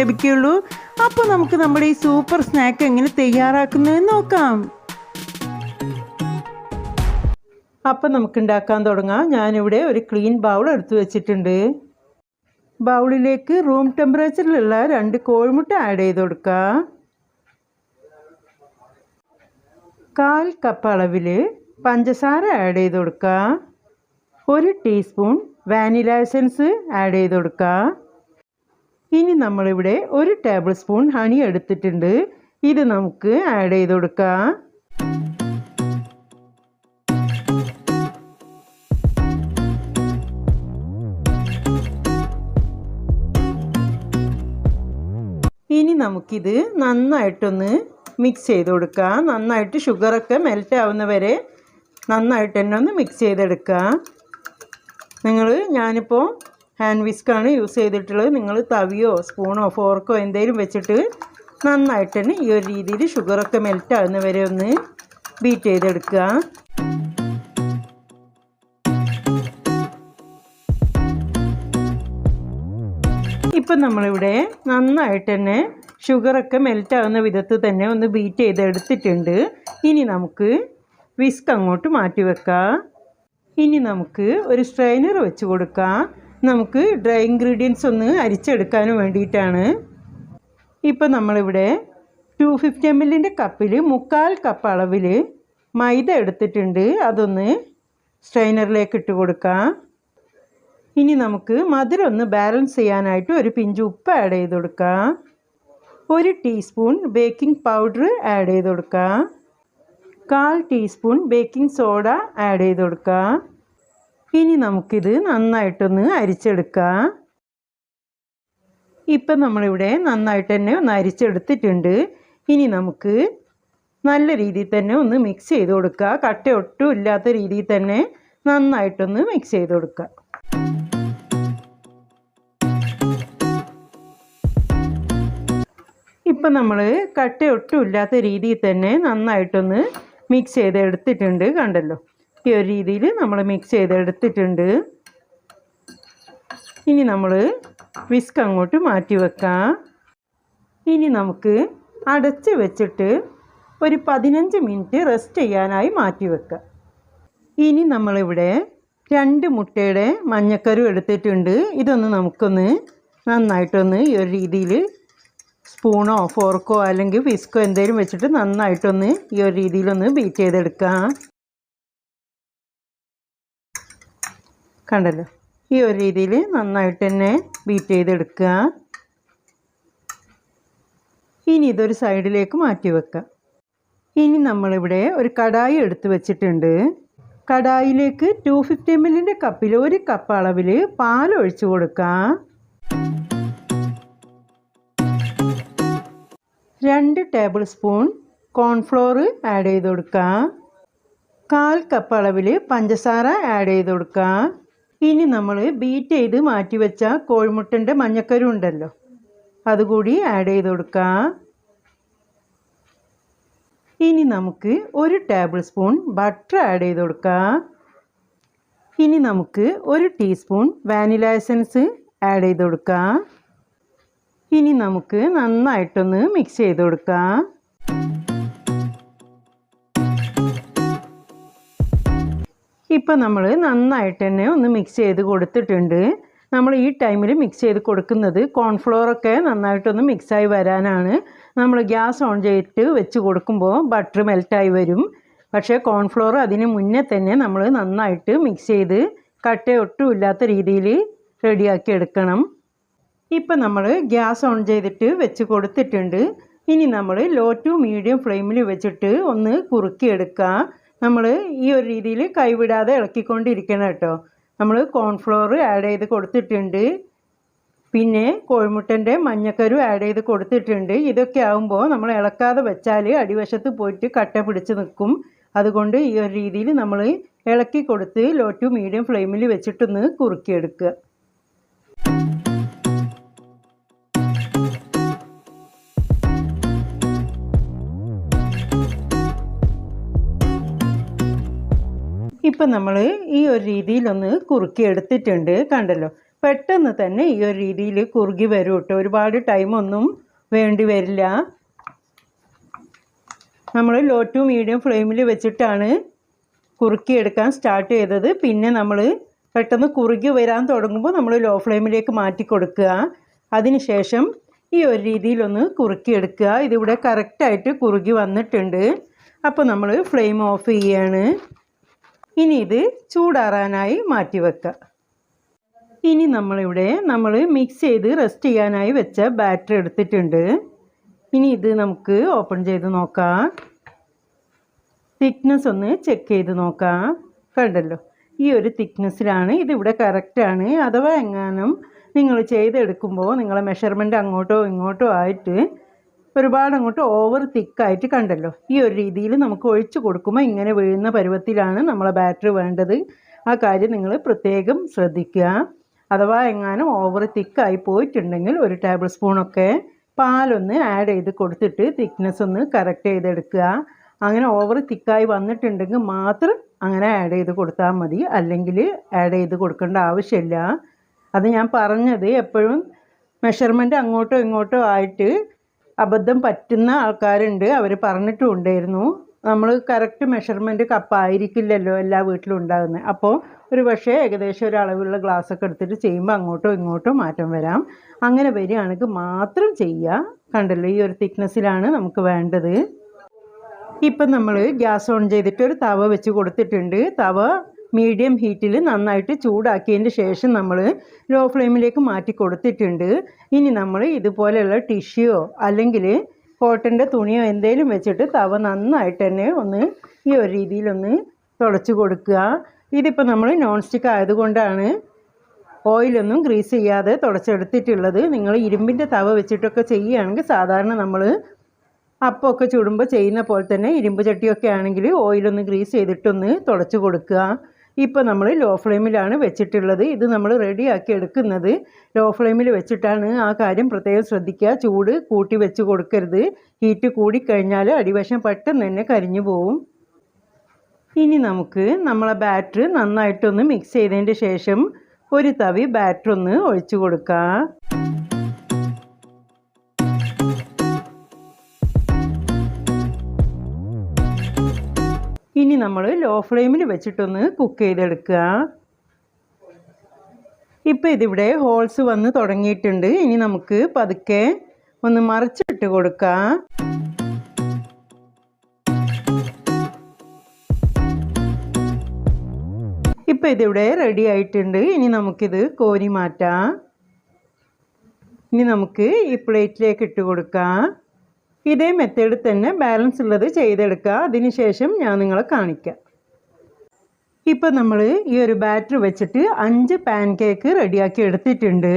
ലഭിക്കുകയുള്ളൂ അപ്പോൾ നമുക്ക് നമ്മുടെ ഈ സൂപ്പർ സ്നാക്ക് എങ്ങനെ തയ്യാറാക്കുന്നതെന്ന് നോക്കാം. അപ്പം നമുക്ക് ഉണ്ടാക്കാൻ തുടങ്ങാം. ഞാനിവിടെ ഒരു ക്ലീൻ ബൗൾ എടുത്തു വെച്ചിട്ടുണ്ട്. ബൗളിലേക്ക് റൂം ടെമ്പറേച്ചറിലുള്ള രണ്ട് കോഴിമുട്ട ആഡ് ചെയ്ത് കൊടുക്കുക കാൽ കപ്പ് അളവിൽ പഞ്ചസാര ആഡ് ചെയ്ത് കൊടുക്കുക ഒരു ടീസ്പൂൺ വാനില എസൻസ് ആഡ് ചെയ്ത് കൊടുക്കുക ഇനി നമ്മളിവിടെ ഒരു ടേബിൾ സ്പൂൺ ഹണി എടുത്തിട്ടുണ്ട്. ഇത് നമുക്ക് ആഡ് ചെയ്ത് കൊടുക്കാം. ഇനി നമുക്കിത് നന്നായിട്ടൊന്ന് മിക്സ് ചെയ്ത് കൊടുക്കാം. നന്നായിട്ട് ഷുഗറൊക്കെ മെൽറ്റ് ആവുന്ന വരെ നന്നായിട്ട് തന്നെ ഒന്ന് മിക്സ് ചെയ്തെടുക്കുക നിങ്ങൾ ഞാനിപ്പോൾ ഹാൻഡ് വിസ്ക്കാണ് യൂസ് ചെയ്തിട്ടുള്ളത്. നിങ്ങൾ തവിയോ സ്പൂണോ ഫോർക്കോ എന്തെങ്കിലും വെച്ചിട്ട് നന്നായിട്ട് തന്നെ ഈ ഒരു രീതിയിൽ ഷുഗറൊക്കെ മെൽറ്റ് ആകുന്ന വരെ ഒന്ന് ബീറ്റ് ചെയ്തെടുക്കുക. ഇപ്പം നമ്മളിവിടെ നന്നായിട്ട് തന്നെ ഷുഗറൊക്കെ മെൽറ്റ് ആകുന്ന വിധത്തിൽ തന്നെ ഒന്ന് ബീറ്റ് ചെയ്തെടുത്തിട്ടുണ്ട്. ഇനി നമുക്ക് വിസ്ക് അങ്ങോട്ട് മാറ്റി വെക്കാം ഇനി നമുക്ക് ഒരു സ്ട്രെയിനർ വെച്ച് കൊടുക്കാം. നമുക്ക് ഡ്രൈ ഇൻഗ്രീഡിയൻസ് ഒന്ന് അരിച്ചെടുക്കാനും വേണ്ടിയിട്ടാണ്. ഇപ്പം നമ്മളിവിടെ ടു ഫിഫ്റ്റി എം എല്ലിന്റെ കപ്പിൽ മുക്കാൽ കപ്പ് അളവിൽ മൈദ എടുത്തിട്ടുണ്ട്. അതൊന്ന് സ്ട്രെയിനറിലേക്ക് ഇട്ട് കൊടുക്കാം. ഇനി നമുക്ക് മധുരം ഒന്ന് ബാലൻസ് ചെയ്യാനായിട്ട് ഒരു പിഞ്ച് ഉപ്പ് ആഡ് ചെയ്ത് കൊടുക്കാം. ഒരു ടീസ്പൂൺ ബേക്കിംഗ് പൗഡർ ആഡ് ചെയ്ത് കൊടുക്കാം. കാൽ ടീസ്പൂൺ ബേക്കിംഗ് സോഡ ആഡ് ചെയ്ത് കൊടുക്കാം. ഇനി നമുക്കിത് നന്നായിട്ടൊന്ന് അരിച്ചെടുക്കാം. ഇപ്പം നമ്മളിവിടെ നന്നായിട്ട് തന്നെ ഒന്ന് അരിച്ചെടുത്തിട്ടുണ്ട്. ഇനി നമുക്ക് നല്ല രീതിയിൽ തന്നെ ഒന്ന് മിക്സ് ചെയ്ത് കൊടുക്കുക കട്ട ഒട്ടും ഇല്ലാത്ത രീതിയിൽ തന്നെ നന്നായിട്ടൊന്ന് മിക്സ് ചെയ്ത് കൊടുക്കുക ഇപ്പം നമ്മൾ കട്ട ഒട്ടും ഇല്ലാത്ത രീതിയിൽ തന്നെ നന്നായിട്ടൊന്ന് മിക്സ് ചെയ്ത് എടുത്തിട്ടുണ്ട് കണ്ടല്ലോ. ഈ ഒരു രീതിയിൽ നമ്മൾ മിക്സ് ചെയ്തെടുത്തിട്ടുണ്ട്. ഇനി നമ്മൾ വിസ്ക് അങ്ങോട്ട് മാറ്റി വെക്കാം. ഇനി നമുക്ക് അടച്ച് വെച്ചിട്ട് ഒരു പതിനഞ്ച് മിനിറ്റ് റെസ്റ്റ് ചെയ്യാനായി മാറ്റി വെക്കാം. ഇനി നമ്മളിവിടെ രണ്ട് മുട്ടയുടെ മഞ്ഞക്കരു എടുത്തിട്ടുണ്ട്. ഇതൊന്ന് നമുക്കൊന്ന് നന്നായിട്ടൊന്ന് ഈ ഒരു രീതിയിൽ സ്പൂണോ ഫോർക്കോ അല്ലെങ്കിൽ വിസ്കോ എന്തെങ്കിലും വെച്ചിട്ട് നന്നായിട്ടൊന്ന് ഈ ഒരു രീതിയിലൊന്ന് ബീറ്റ് ചെയ്തെടുക്കാം. കണ്ടല്ലോ? ഈ ഒരു രീതിയിൽ നന്നായിട്ട് തന്നെ ബീറ്റ് ചെയ്തെടുക്കുക ഇനി ഇതൊരു സൈഡിലേക്ക് മാറ്റി വെക്കുക ഇനി നമ്മളിവിടെ ഒരു കടായി എടുത്ത് വെച്ചിട്ടുണ്ട്. കടായിലേക്ക് ടു ഫിഫ്റ്റി എം എല്ലിന്റെ കപ്പിൽ ഒരു കപ്പ് അളവിൽ പാൽ ഒഴിച്ചു കൊടുക്കുക രണ്ട് ടേബിൾ സ്പൂൺ കോൺഫ്ലോർ ആഡ് ചെയ്ത് കൊടുക്കാം. കാൽ കപ്പ് അളവിൽ പഞ്ചസാര ആഡ് ചെയ്ത് കൊടുക്കാം. ഇനി നമ്മൾ ബീറ്റ് ചെയ്ത് മാറ്റി വെച്ച കോഴിമുട്ടന്റെ മഞ്ഞക്കരു ഉണ്ടല്ലോ. അതുകൂടി ആഡ് ചെയ്ത് കൊടുക്കാം. ഇനി നമുക്ക് ഒരു ടേബിൾ സ്പൂൺ ബട്ടർ ആഡ് ചെയ്ത് കൊടുക്കാം. ഇനി നമുക്ക് ഒരു ടീസ്പൂൺ വാനില എസൻസ് ആഡ് ചെയ്ത് കൊടുക്കാം. ഇനി നമുക്ക് നന്നായിട്ടൊന്ന് മിക്സ് ചെയ്ത് കൊടുക്കാം. ഇപ്പം നമ്മൾ നന്നായിട്ട് തന്നെ ഒന്ന് മിക്സ് ചെയ്ത് കൊടുത്തിട്ടുണ്ട്. നമ്മൾ ഈ ടൈമിൽ മിക്സ് ചെയ്ത് കൊടുക്കുന്നത് കോൺഫ്ലോറൊക്കെ നന്നായിട്ടൊന്ന് മിക്സായി വരാനാണ്. നമ്മൾ ഗ്യാസ് ഓൺ ചെയ്തിട്ട് വെച്ച് കൊടുക്കുമ്പോൾ ബട്ടർ മെൽറ്റായി വരും. പക്ഷേ കോൺഫ്ലോർ അതിന് മുന്നേ തന്നെ നമ്മൾ നന്നായിട്ട് മിക്സ് ചെയ്ത് കട്ട ഒട്ടുമില്ലാത്ത രീതിയിൽ റെഡിയാക്കി എടുക്കണം. ഇപ്പം നമ്മൾ ഗ്യാസ് ഓൺ ചെയ്തിട്ട് വെച്ച് കൊടുത്തിട്ടുണ്ട്. ഇനി നമ്മൾ ലോ ടു മീഡിയം ഫ്ലെയിമിൽ വെച്ചിട്ട് ഒന്ന് കുറുക്കിയെടുക്കുക നമ്മൾ ഈ ഒരു രീതിയിൽ കൈവിടാതെ ഇളക്കിക്കൊണ്ടിരിക്കണം കേട്ടോ. നമ്മൾ കോൺഫ്ലോർ ആഡ് ചെയ്ത് കൊടുത്തിട്ടുണ്ട്. പിന്നെ കോഴിമുട്ടന്റെ മഞ്ഞക്കരു ആഡ് ചെയ്ത് കൊടുത്തിട്ടുണ്ട്. ഇതൊക്കെ ആകുമ്പോൾ നമ്മൾ ഇളക്കാതെ വെച്ചാൽ അടിവശത്ത് പോയിട്ട് കട്ട പിടിച്ച് നിൽക്കും അതുകൊണ്ട് ഈ ഒരു രീതിയിൽ നമ്മൾ ഇളക്കി കൊടുത്ത് ലോ ടു മീഡിയം ഫ്ലെയിമിൽ വെച്ചിട്ടൊന്ന് കുറുക്കിയെടുക്കുക. ഇപ്പം നമ്മൾ ഈ ഒരു രീതിയിലൊന്ന് കുറുക്കി എടുത്തിട്ടുണ്ട് കണ്ടല്ലോ. പെട്ടെന്ന് തന്നെ ഈ ഒരു രീതിയിൽ കുറുകി വരും കേട്ടോ. ഒരുപാട് ടൈമൊന്നും വേണ്ടി വരില്ല. നമ്മൾ ലോ ടു മീഡിയം ഫ്ലെയിമിൽ വെച്ചിട്ടാണ് കുറുക്കി എടുക്കാൻ സ്റ്റാർട്ട് ചെയ്തത്. പിന്നെ നമ്മൾ പെട്ടെന്ന് കുറുകി വരാൻ തുടങ്ങുമ്പോൾ നമ്മൾ ലോ ഫ്ലെയിമിലേക്ക് മാറ്റി കൊടുക്കുക. അതിനുശേഷം ഈ ഒരു രീതിയിലൊന്ന് കുറുക്കി എടുക്കുക. ഇതിവിടെ കറക്റ്റായിട്ട് കുറുകി വന്നിട്ടുണ്ട്. അപ്പോൾ നമ്മൾ ഫ്ലെയിം ഓഫ് ചെയ്യാണ്. ഇനി ഇത് ചൂടാറാനായി മാറ്റി വെക്കുക ഇനി നമ്മളിവിടെ നമ്മൾ മിക്സ് ചെയ്ത് റെസ്റ്റ് ചെയ്യാനായി വെച്ച ബാറ്റർ എടുത്തിട്ടുണ്ട്. ഇനി ഇത് നമുക്ക് ഓപ്പൺ ചെയ്ത് നോക്കാം. തിക്നെസ് ഒന്ന് ചെക്ക് ചെയ്ത് നോക്കാം. കണ്ടല്ലോ ഈ ഒരു തിക്നെസ്സിലാണ് ഇതിവിടെ കറക്റ്റാണ് അഥവാ എങ്ങാനും നിങ്ങൾ ചെയ്തെടുക്കുമ്പോൾ നിങ്ങളെ മെഷർമെന്റ് അങ്ങോട്ടോ ഇങ്ങോട്ടോ ആയിട്ട് ഒരുപാട് അങ്ങോട്ട് ഓവർ തിക്കായിട്ട് കണ്ടല്ലോ. ഈ ഒരു രീതിയിൽ നമുക്ക് ഒഴിച്ചു കൊടുക്കുമ്പോൾ ഇങ്ങനെ വീഴുന്ന പരുവത്തിലാണ് നമ്മളെ ബാറ്ററി വേണ്ടത്. ആ കാര്യം നിങ്ങൾ പ്രത്യേകം ശ്രദ്ധിക്കുക. അഥവാ എങ്ങാനും ഓവർ തിക്കായി പോയിട്ടുണ്ടെങ്കിൽ ഒരു ടേബിൾ സ്പൂണൊക്കെ പാലൊന്ന് ആഡ് ചെയ്ത് കൊടുത്തിട്ട് തിക്നെസ് ഒന്ന് കറക്റ്റ് ചെയ്തെടുക്കുക. അങ്ങനെ ഓവർ തിക്കായി വന്നിട്ടുണ്ടെങ്കിൽ മാത്രം അങ്ങനെ ആഡ് ചെയ്ത് കൊടുത്താൽ മതി. അല്ലെങ്കിൽ ആഡ് ചെയ്ത് കൊടുക്കേണ്ട ആവശ്യമില്ല. അത് ഞാൻ പറഞ്ഞത് എപ്പോഴും മെഷർമെന്റ് അങ്ങോട്ടോ ഇങ്ങോട്ടോ ആയിട്ട് അബദ്ധം പറ്റുന്ന ആൾക്കാരുണ്ട്. അവർ പറഞ്ഞിട്ടും ഉണ്ടായിരുന്നു നമ്മൾ കറക്റ്റ് മെഷർമെന്റ് കപ്പായിരിക്കില്ലല്ലോ എല്ലാ വീട്ടിലും ഉണ്ടാകുന്നത് അപ്പോൾ ഒരു പക്ഷേ ഏകദേശം ഒരു അളവുള്ള ഗ്ലാസ് ഒക്കെ എടുത്തിട്ട് ചെയ്യുമ്പോൾ അങ്ങോട്ടോ ഇങ്ങോട്ടോ മാറ്റം വരാം. അങ്ങനെ വരികയാണെങ്കിൽ മാത്രം ചെയ്യുക. കണ്ടല്ലോ ഈ ഒരു തിക്നെസ്സിലാണ് നമുക്ക് വേണ്ടത്. ഇപ്പം നമ്മൾ ഗ്യാസ് ഓൺ ചെയ്തിട്ട് ഒരു തവ വെച്ച് കൊടുത്തിട്ടുണ്ട്. തവ മീഡിയം ഹീറ്റിൽ നന്നായിട്ട് ചൂടാക്കിയതിന് ശേഷം നമ്മൾ ലോ ഫ്ലെയിമിലേക്ക് മാറ്റി കൊടുത്തിട്ടുണ്ട്. ഇനി നമ്മൾ ഇതുപോലെയുള്ള ടിഷ്യൂയോ അല്ലെങ്കിൽ കോട്ടന്റെ തുണിയോ എന്തെങ്കിലും വെച്ചിട്ട് തവ നന്നായിട്ട് തന്നെ ഒന്ന് ഈ ഒരു രീതിയിലൊന്ന് തുളച്ച് കൊടുക്കുക. ഇതിപ്പോൾ നമ്മൾ നോൺ സ്റ്റിക്ക് ആയതുകൊണ്ടാണ് ഓയിലൊന്നും ഗ്രീസ് ചെയ്യാതെ തുടച്ചെടുത്തിട്ടുള്ളത്. നിങ്ങൾ ഇരുമ്പിന്റെ തവ വെച്ചിട്ടൊക്കെ ചെയ്യുകയാണെങ്കിൽ സാധാരണ നമ്മൾ അപ്പമൊക്കെ ചുടുമ്പോൾ ചെയ്യുന്ന പോലെ തന്നെ ഇരുമ്പ് ചട്ടിയൊക്കെ ആണെങ്കിൽ ഓയിലൊന്ന് ഗ്രീസ് ചെയ്തിട്ടൊന്ന് തുടച്ച് കൊടുക്കുക. ഇപ്പോൾ നമ്മൾ ലോ ഫ്ലെയിമിലാണ് വെച്ചിട്ടുള്ളത്. ഇത് നമ്മൾ റെഡിയാക്കി എടുക്കുന്നത്. ലോ ഫ്ലെയിമിൽ വെച്ചിട്ടാണ് ആ കാര്യം പ്രത്യേകം ശ്രദ്ധിക്കുക. ചൂട് കൂട്ടി വെച്ച് കൊടുക്കരുത്. ഹീറ്റ് കൂടിക്കഴിഞ്ഞാൽ അടിവശം പെട്ടെന്ന് തന്നെ കരിഞ്ഞു പോവും. ഇനി നമുക്ക് നമ്മളെ ബാറ്റർ നന്നായിട്ടൊന്ന് മിക്സ് ചെയ്തതിന്റെ ശേഷം ഒരു തവി ബാറ്റർ ഒന്ന് ഒഴിച്ചു കൊടുക്കാം. ഇനി നമ്മൾ ലോ ഫ്ലെയിമിൽ വെച്ചിട്ടൊന്ന് കുക്ക് ചെയ്തെടുക്കുക. ഇപ്പോൾ ഇതിവിടെ ഹോൾസ് വന്ന് തുടങ്ങിയിട്ടുണ്ട്. ഇനി നമുക്ക് പതുക്കെ ഒന്ന് മറിച്ചിട്ട് കൊടുക്കാം. ഇപ്പോൾ ഇതിവിടെ റെഡി ആയിട്ടുണ്ട്. ഇനി നമുക്കിത് കോരി മാറ്റാം. ഇനി നമുക്ക് ഈ പ്ലേറ്റിലേക്ക് ഇട്ട് കൊടുക്കാം. ഇതേ മെത്തേഡിൽ തന്നെ ബാലൻസ് ഉള്ളത് ചെയ്തെടുക്കുക. അതിനുശേഷം ഞാൻ നിങ്ങളെ കാണിക്കാം. ഇപ്പം നമ്മൾ ഈ ഒരു ബാറ്റർ വെച്ചിട്ട് അഞ്ച് പാൻ കേക്ക് റെഡിയാക്കി എടുത്തിട്ടുണ്ട്.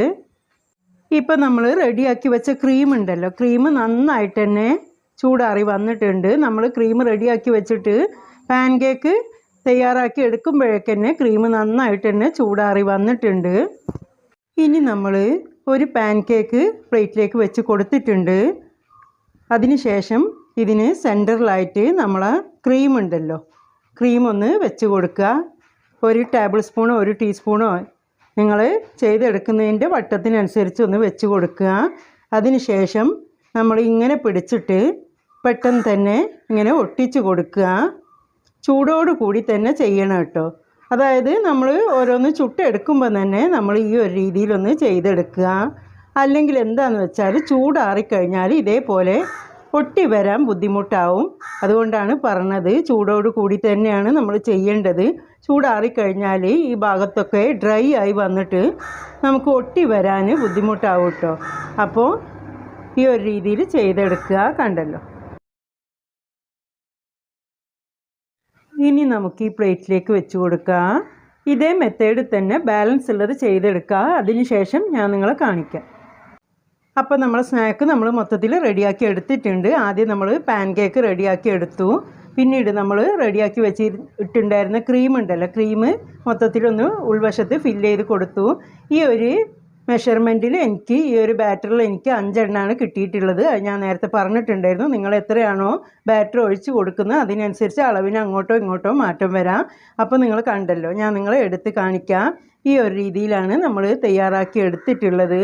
ഇപ്പം നമ്മൾ റെഡിയാക്കി വെച്ച ക്രീം ഉണ്ടല്ലോ. ക്രീം നന്നായിട്ട് തന്നെ ചൂടാറി വന്നിട്ടുണ്ട്. നമ്മൾ ക്രീം റെഡിയാക്കി വെച്ചിട്ട് പാൻ കേക്ക് തയ്യാറാക്കി എടുക്കുമ്പോഴേക്ക് തന്നെ ക്രീം നന്നായിട്ട് തന്നെ ചൂടാറി വന്നിട്ടുണ്ട്. ഇനി നമ്മൾ ഒരു പാൻ കേക്ക് പ്ലേറ്റിലേക്ക് വെച്ച് കൊടുത്തിട്ടുണ്ട്. അതിനുശേഷം ഇതിന് സെന്ററിലായിട്ട് നമ്മൾ ക്രീം ഉണ്ടല്ലോ. ക്രീം ഒന്ന് വെച്ച് കൊടുക്കുക. ഒരു ടേബിൾ സ്പൂണോ ഒരു ടീസ്പൂണോ നിങ്ങൾ ചെയ്തെടുക്കുന്നതിന്റെ വട്ടത്തിനനുസരിച്ച് ഒന്ന് വെച്ച് കൊടുക്കുക. അതിനുശേഷം നമ്മൾ ഇങ്ങനെ പിടിച്ചിട്ട് പെട്ടെന്ന് തന്നെ ഇങ്ങനെ ഒട്ടിച്ച് കൊടുക്കുക. ചൂടോട് കൂടി തന്നെ ചെയ്യണം കേട്ടോ. അതായത് നമ്മൾ ഓരോന്ന് ചുട്ടെടുക്കുമ്പോൾ തന്നെ നമ്മൾ ഈ ഒരു രീതിയിലൊന്ന് ചെയ്തെടുക്കുക. അല്ലെങ്കിൽ എന്താണെന്ന് വെച്ചാൽ ചൂടാറിക്കഴിഞ്ഞാൽ ഇതേപോലെ പൊട്ടി വരാൻ ബുദ്ധിമുട്ടാവും. അതുകൊണ്ടാണ് പറഞ്ഞത് ചൂടോട് കൂടി തന്നെയാണ് നമ്മൾ ചെയ്യേണ്ടത്. ചൂടാറിക്കഴിഞ്ഞാൽ ഈ ഭാഗത്തൊക്കെ ഡ്രൈ ആയി വന്നിട്ട് നമുക്ക് ഒട്ടി വരാൻ ബുദ്ധിമുട്ടാവും കേട്ടോ അപ്പോൾ ഈ ഒരു രീതിയിൽ ചെയ്തെടുക്കുക കണ്ടല്ലോ. ഇനി നമുക്ക് ഈ പ്ലേറ്റിലേക്ക് വെച്ച് കൊടുക്കാം. ഇതേ മെത്തേഡിൽ തന്നെ ബാലൻസ് ഉള്ളത് ചെയ്തെടുക്കുക അതിനുശേഷം ഞാൻ നിങ്ങളെ കാണിക്കാം. അപ്പോൾ നമ്മൾ സ്നാക്ക് നമ്മൾ മൊത്തത്തിൽ റെഡിയാക്കി എടുത്തിട്ടുണ്ട്. ആദ്യം നമ്മൾ പാൻ കേക്ക് റെഡിയാക്കി എടുത്തു. പിന്നീട് നമ്മൾ റെഡിയാക്കി വെച്ച് ഇട്ടുണ്ടായിരുന്ന ക്രീം ഉണ്ടല്ലോ ക്രീം മൊത്തത്തിലൊന്ന് ഉൾവശത്ത് ഫിൽ ചെയ്ത് കൊടുത്തു. ഈ ഒരു മെഷർമെന്റിൽ എനിക്ക് ഈ ഒരു ബാറ്ററിൽ എനിക്ക് അഞ്ചെണ്ണമാണ് കിട്ടിയിട്ടുള്ളത്. ഞാൻ നേരത്തെ പറഞ്ഞിട്ടുണ്ടായിരുന്നു. നിങ്ങൾ എത്രയാണോ ബാറ്റർ ഒഴിച്ച് കൊടുക്കുന്നത് അതിനനുസരിച്ച് അളവിന് അങ്ങോട്ടോ ഇങ്ങോട്ടോ മാറ്റം വരാം. അപ്പോൾ നിങ്ങൾ കണ്ടല്ലോ ഞാൻ നിങ്ങളെ എടുത്ത് കാണിക്കാം. ഈ ഒരു രീതിയിലാണ് നമ്മൾ തയ്യാറാക്കി എടുത്തിട്ടുള്ളത്.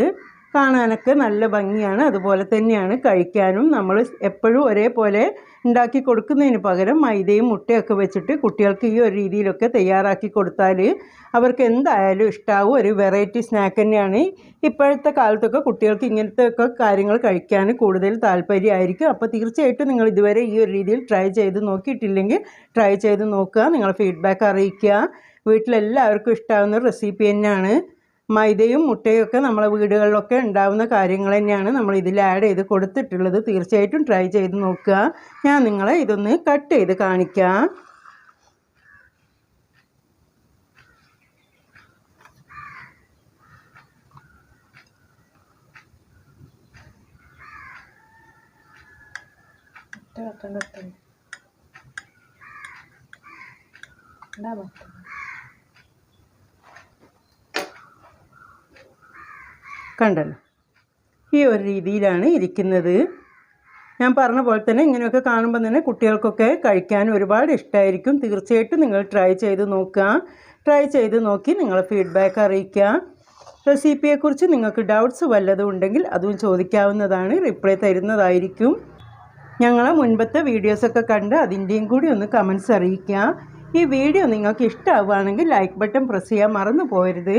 കാണാനൊക്കെ നല്ല ഭംഗിയാണ്. അതുപോലെ തന്നെയാണ് കഴിക്കാനും നമ്മൾ എപ്പോഴും ഒരേപോലെ ഉണ്ടാക്കി കൊടുക്കുന്നതിന് പകരം മൈദയും മുട്ടയൊക്കെ വെച്ചിട്ട് കുട്ടികൾക്ക് ഈ ഒരു രീതിയിലൊക്കെ തയ്യാറാക്കി കൊടുത്താൽ അവർക്ക് എന്തായാലും ഇഷ്ടാവും. ഒരു വെറൈറ്റി സ്നാക്ക് തന്നെയാണ്. ഇപ്പോഴത്തെ കാലത്തൊക്കെ കുട്ടികൾക്ക് ഇങ്ങനത്തെ ഒക്കെ കാര്യങ്ങൾ കഴിക്കാൻ കൂടുതൽ താല്പര്യമായിരിക്കും. അപ്പോൾ തീർച്ചയായിട്ടും നിങ്ങൾ ഇതുവരെ ഈ ഒരു രീതിയിൽ ട്രൈ ചെയ്ത് നോക്കിയിട്ടില്ലെങ്കിൽ ട്രൈ ചെയ്ത് നോക്കുക. നിങ്ങൾ ഫീഡ്ബാക്ക് അറിയിക്കുക. വീട്ടിലെല്ലാവർക്കും ഇഷ്ടാവുന്ന റെസിപ്പി തന്നെയാണ്. മൈദയും മുട്ടയും ഒക്കെ നമ്മളെ വീടുകളിലൊക്കെ ഉണ്ടാവുന്ന കാര്യങ്ങൾ തന്നെയാണ് നമ്മൾ ഇതിൽ ആഡ് ചെയ്ത് കൊടുത്തിട്ടുള്ളത്. തീർച്ചയായിട്ടും ട്രൈ ചെയ്ത് നോക്കുക. ഞാൻ നിങ്ങളെ ഇതൊന്ന് കട്ട് ചെയ്ത് കാണിക്കാം. കണ്ടല്ലോ. ഈ ഒരു രീതിയിലാണ് ഇരിക്കുന്നത്. ഞാൻ പറഞ്ഞ പോലെ തന്നെ ഇങ്ങനെയൊക്കെ കാണുമ്പോൾ തന്നെ കുട്ടികൾക്കൊക്കെ കഴിക്കാൻ ഒരുപാട് ഇഷ്ടമായിരിക്കും തീർച്ചയായിട്ടും നിങ്ങൾ ട്രൈ ചെയ്ത് നോക്കുക. ട്രൈ ചെയ്ത് നോക്കി നിങ്ങളെ ഫീഡ്ബാക്ക് അറിയിക്കുക. റെസിപ്പിയെക്കുറിച്ച് നിങ്ങൾക്ക് ഡൗട്ട്സ് വല്ലതും ഉണ്ടെങ്കിൽ അതും ചോദിക്കാവുന്നതാണ്. റിപ്ലൈ തരുന്നതായിരിക്കും. ഞങ്ങളെ മുൻപത്തെ വീഡിയോസൊക്കെ കണ്ട് അതിന്റെയും കൂടി ഒന്ന് കമൻസ് അറിയിക്കുക. ഈ വീഡിയോ നിങ്ങൾക്ക് ഇഷ്ടമാവുകയാണെങ്കിൽ ലൈക്ക് ബട്ടൺ പ്രസ് ചെയ്യാൻ മറന്നു പോകരുത്.